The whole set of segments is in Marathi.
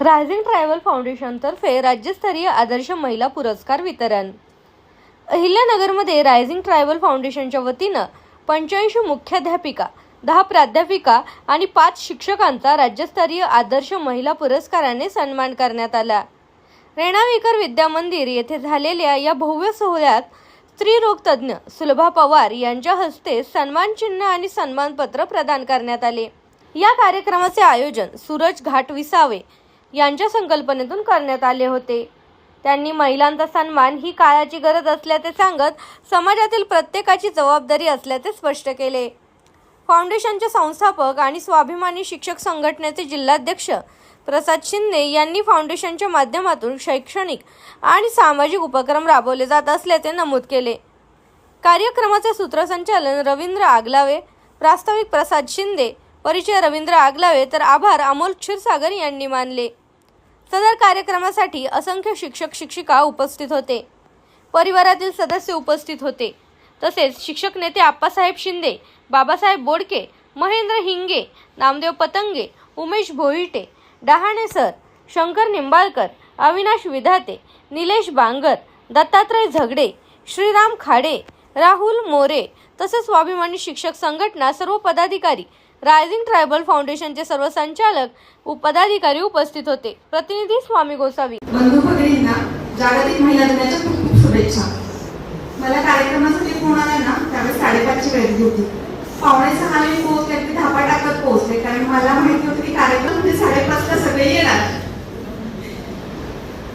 रायझिंग ट्रायबल फाउंडेशनतर्फे राज्यस्तरीय आदर्श महिला पुरस्कार वितरण. अहिल्यानगरमध्ये रायझिंग ट्रायबल फाउंडेशनच्या वतीनं पंच्याऐंशी मुख्याध्यापिका दहा प्राध्यापिका आणि पाच शिक्षकांचा राज्यस्तरीय आदर्श महिला पुरस्काराने सन्मान करण्यात आला. रेणावेकर विद्या मंदिर येथे झालेल्या या भव्य सोहळ्यात स्त्रीरोगतज्ज्ञ सुलभा पवार यांच्या हस्ते सन्मान चिन्ह आणि सन्मानपत्र प्रदान करण्यात आले. या कार्यक्रमाचे आयोजन सूरज घाट विसावे यांच्या संकल्पनेतून करण्यात आले होते. त्यांनी महिलांचा सन्मान ही काळाची गरज असल्याचे सांगत समाजातील प्रत्येकाची जबाबदारी असल्याचे स्पष्ट केले. फाउंडेशनचे संस्थापक आणि स्वाभिमानी शिक्षक संघटनेचे जिल्हाध्यक्ष प्रसाद शिंदे यांनी फाउंडेशनच्या माध्यमातून शैक्षणिक आणि सामाजिक उपक्रम राबवले जात असल्याचे नमूद केले. कार्यक्रमाचे सूत्रसंचालन रवींद्र आगलावे प्रास्ताविक प्रसाद शिंदे परिचय रवींद्र आगलावे तर आभार अमोल क्षीरसागर यांनी मानले. सदर कार्यक्रमासाठी असंख्य शिक्षक शिक्षिका उपस्थित होते. परिवारातील सदस्य उपस्थित होते. तसेच शिक्षक नेते आप्पासाहेब शिंदे बाबासाहेब बोडके महेंद्र हिंगे नामदेव पतंगे उमेश भोईटे डहाणे सर शंकर निंबाळकर अविनाश विधाते निलेश बांगर दत्तात्रय झगडे श्रीराम खाडे राहुल मोरे तसेच स्वाभिमानी शिक्षक संघटना सर्व पदाधिकारी रायझिंग ट्रायबल फाउंडेशनचे सर्व संचालक पदाधिकारी उपस्थित होते. प्रतिनिधी स्वामी गोसावी. जागतिक महिला दिनाच्या खूप खूप शुभेच्छा. मला कार्यक्रमासाठी फोन आला ना त्यावेळेस साडेपाचची वेळ होती. पावणे सहा मी पोहोचले अगदी धापा टाकत पोहोचले कारण मला माहिती होती की कार्यक्रम म्हणजे साडेपाचला सगळे येणार.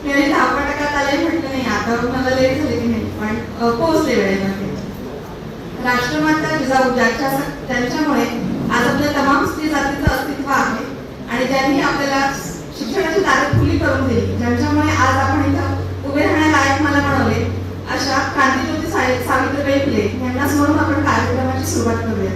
मी धापा टाकत आले म्हटलं नाही आता मला लेट झाले की नाही पण पोहोचले वेळेमध्ये. राष्ट्रमाता जिजाऊ ज्यांच्या त्यांच्यामुळे आज आपल्या तमाम स्त्री जातीचं अस्तित्व आहे आणि त्यांनी आपल्याला शिक्षणाची दारे खुली करून दिली ज्यांच्यामुळे आज आपण इथं उभे राहण्यालायक मला बनवले अशा क्रांतीज्योती सावित्रीबाई फुले यांना स्मरून आपण कार्यक्रमाची सुरुवात करूया.